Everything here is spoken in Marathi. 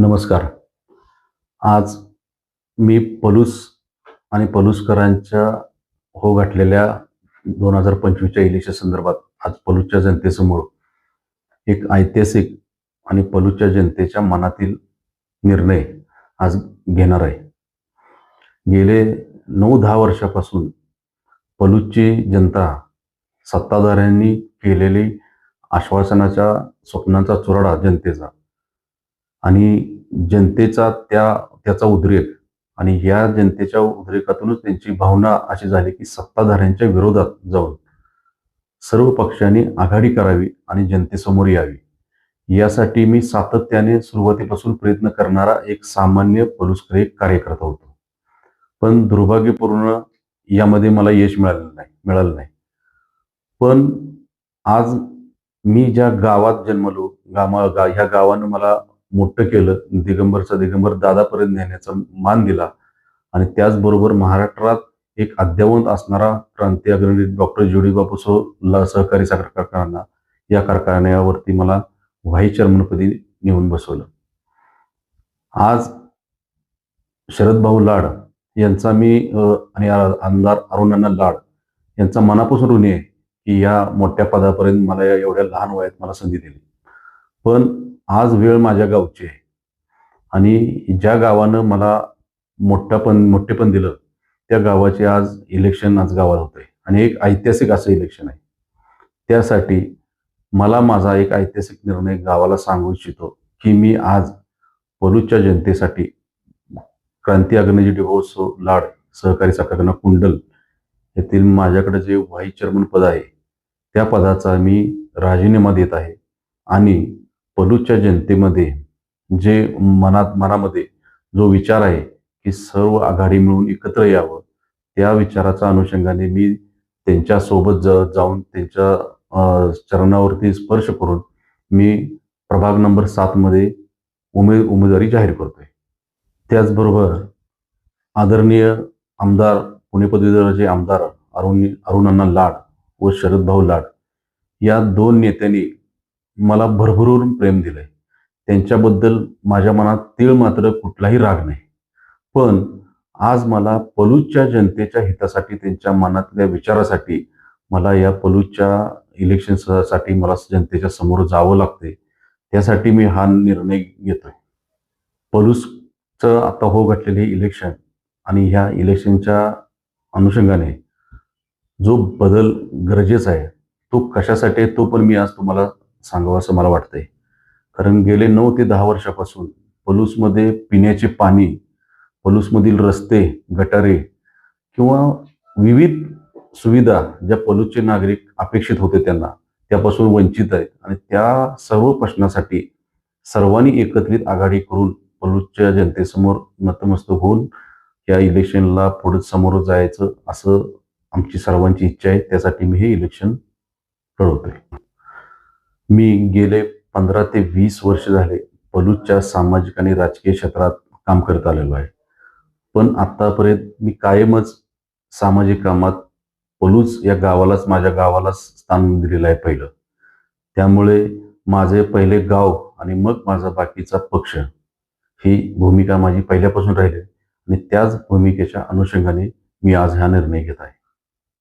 नमस्कार. आज मी पलूस आणि पलूसकरांच्या हो गाठलेल्या दोन हजार पंचवीसच्या इलेक्शन संदर्भात आज पलूसच्या जनतेसमोर एक ऐतिहासिक आणि पलूसच्या जनतेच्या मनातील निर्णय आज घेणार आहे. गेले नऊ दहा वर्षापासून पलूसची जनता सत्ताधाऱ्यांनी केलेली आश्वासनाच्या स्वप्नांचा चुराडा जनतेचा आणि जनतेचा त्या त्याचा उद्रेक आणि या जनतेच्या उद्रेकातूनच त्यांची भावना अशी झाली की सत्ताधाऱ्यांच्या विरोधात जाऊन सर्व पक्षांनी आघाडी करावी आणि जनतेसमोर यावी. यासाठी मी सातत्याने सुरुवातीपासून प्रयत्न करणारा एक सामान्य पलुसकर एक कार्यकर्ता होतो. पण दुर्भाग्यपूर्ण यामध्ये मला यश मिळालं नाही मिळालं नाही. पण आज मी ज्या गावात जन्मलो गामा गा ह्या गावानं मला मोठं केलं. दिगंबरचा दिगंबर दादापर्यंत नेण्याचा मान दिला. आणि त्याचबरोबर महाराष्ट्रात एक अद्यावंत असणारा क्रांती अग्रणी डॉक्टर ज्योतिबापू सोला सहकारी साखर कारखाना या कारखान्यावरती मला व्हाईस चेअरमनपदी नेऊन बसवलं. आज शरदभाऊ लाड यांचा मी आणि आमदार अरुणांना लाड यांचा मनापासून ऋणी आहे की या मोठ्या पदापर्यंत मला या एवढ्या लहान वयात मला संधी दिली. पण आज वेळ माझ्या गावची आहे. आणि ज्या गावानं मला मोठं पण मोठे पण दिलं त्या गावाचे आज इलेक्शन आज गावात आहे आणि एक ऐतिहासिक असं इलेक्शन आहे. त्यासाठी मला माझा एक ऐतिहासिक निर्णय गावाला सांगू इच्छितो की मी आज पलूच्या जनतेसाठी क्रांती अग्रणी डिभोत्सव लाड सहकारी साखरखाना कुंडल येथील माझ्याकडे जे व्हाईस चेअरमन पद आहे त्या पदाचा मी राजीनामा देत आहे. आणि पलूच्या जनतेमध्ये जे मनात मनामध्ये जो विचार आहे की सर्व आघाडी मिळून एकत्र यावं त्या विचाराच्या अनुषंगाने मी त्यांच्यासोबत ज जाऊन त्यांच्या चरणावरती स्पर्श करून मी प्रभाग नंबर सातमध्ये उमे उमेदवारी जाहीर करतोय. त्याचबरोबर आदरणीय आमदार पुणे पदवीधराचे आमदार अरुण अरुणांना लाड व शरदभाऊ लाड या दोन नेत्यांनी मला भरभरून प्रेम दिलंय. त्यांच्याबद्दल माझ्या मनात तीळ मात्र कुठलाही राग नाही. पण आज मला पलूच्या जनतेच्या हितासाठी त्यांच्या मनातल्या विचारासाठी मला या पलूच्या इलेक्शनसाठी मला जनतेच्या समोर जावं लागते त्यासाठी मी हा निर्णय घेतोय. पलूसचं आता हो घातलेले इलेक्शन आणि ह्या इलेक्शनच्या अनुषंगाने जो बदल गरजेचा आहे तो कशासाठी तो पण मी आज तुम्हाला सांगावं असं मला वाटतंय. कारण गेले नऊ ते दहा वर्षापासून पलूसमध्ये पिण्याचे पाणी पलूसमधील रस्ते गटारे किंवा विविध सुविधा ज्या पलूसचे नागरिक अपेक्षित होते त्यांना त्यापासून वंचित आहेत. आणि त्या सर्व प्रश्नासाठी सर्वांनी एकत्रित आघाडी करून पलूसच्या जनतेसमोर नतमस्तक होऊन या इलेक्शनला पुढे समोर जायचं असं आमची सर्वांची इच्छा आहे. त्यासाठी मी हे इलेक्शन लढवतोय. मी गेले पंधरा ते वीस वर्ष झाले बलूचच्या सामाजिक आणि राजकीय क्षेत्रात काम करत आलेलो आहे. पण आतापर्यंत मी कायमच सामाजिक कामात पलूच या गावालाच माझ्या गावालाच स्थान दिलेलं आहे पहिलं. त्यामुळे माझे पहिले गाव आणि मग माझा बाकीचा पक्ष ही भूमिका माझी पहिल्यापासून राहिली आणि त्याच भूमिकेच्या अनुषंगाने मी आज हा निर्णय घेत आहे.